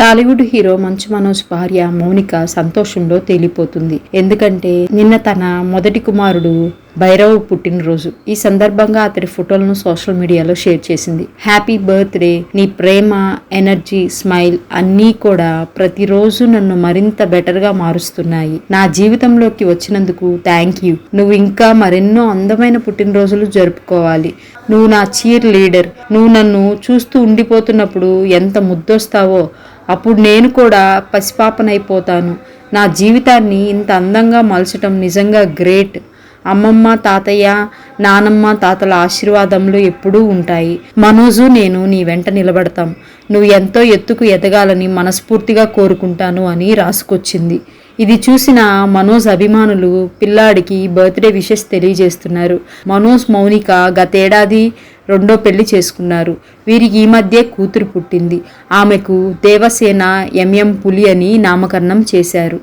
Tollywood hero Manchu Manoj భార్య మౌనిక సంతోషంలో తేలిపోతుంది. ఎందుకంటే నిన్న తన మొదటి కుమారుడు భైరవ్ పుట్టినరోజు. ఈ సందర్భంగా అతడి ఫోటోలను సోషల్ మీడియాలో షేర్ చేసింది. హ్యాపీ బర్త్డే నీ ప్రేమ ఎనర్జీ స్మైల్ అన్నీ కూడా ప్రతిరోజు నన్ను మరింత బెటర్గా మారుస్తున్నాయి. నా జీవితంలోకి వచ్చినందుకు థ్యాంక్ యూ. నువ్వు ఇంకా మరెన్నో అందమైన పుట్టినరోజులు జరుపుకోవాలి. నువ్వు నా చీర్ లీడర్ నువ్వు నన్ను చూస్తూ ఉండిపోతున్నప్పుడు ఎంత ముద్దొస్తావో అప్పుడు నేను కూడా పసిపాపనైపోతాను. నా జీవితాన్ని ఇంత అందంగా మలచటం నిజంగా గ్రేట్. అమ్మమ్మ తాతయ్య నానమ్మ తాతల ఆశీర్వాదములు ఎప్పుడూ ఉంటాయి. మనోజు నేను నీ వెంట నిలబడతాం. నువ్వు ఎంతో ఎత్తుకు ఎదగాలని మనస్ఫూర్తిగా కోరుకుంటాను అని రాసుకొచ్చింది. ఇది చూసిన మనోజ్ అభిమానులు పిల్లాడికి బర్త్డే విషెస్ తెలియజేస్తున్నారు. మనోజ్ మౌనిక గతేడాది రెండో పెళ్ళి చేసుకున్నారు. వీరికి ఈ మధ్య కూతురు పుట్టింది. ఆమెకు దేవసేన ఎంఎం పులి అని నామకరణం చేశారు.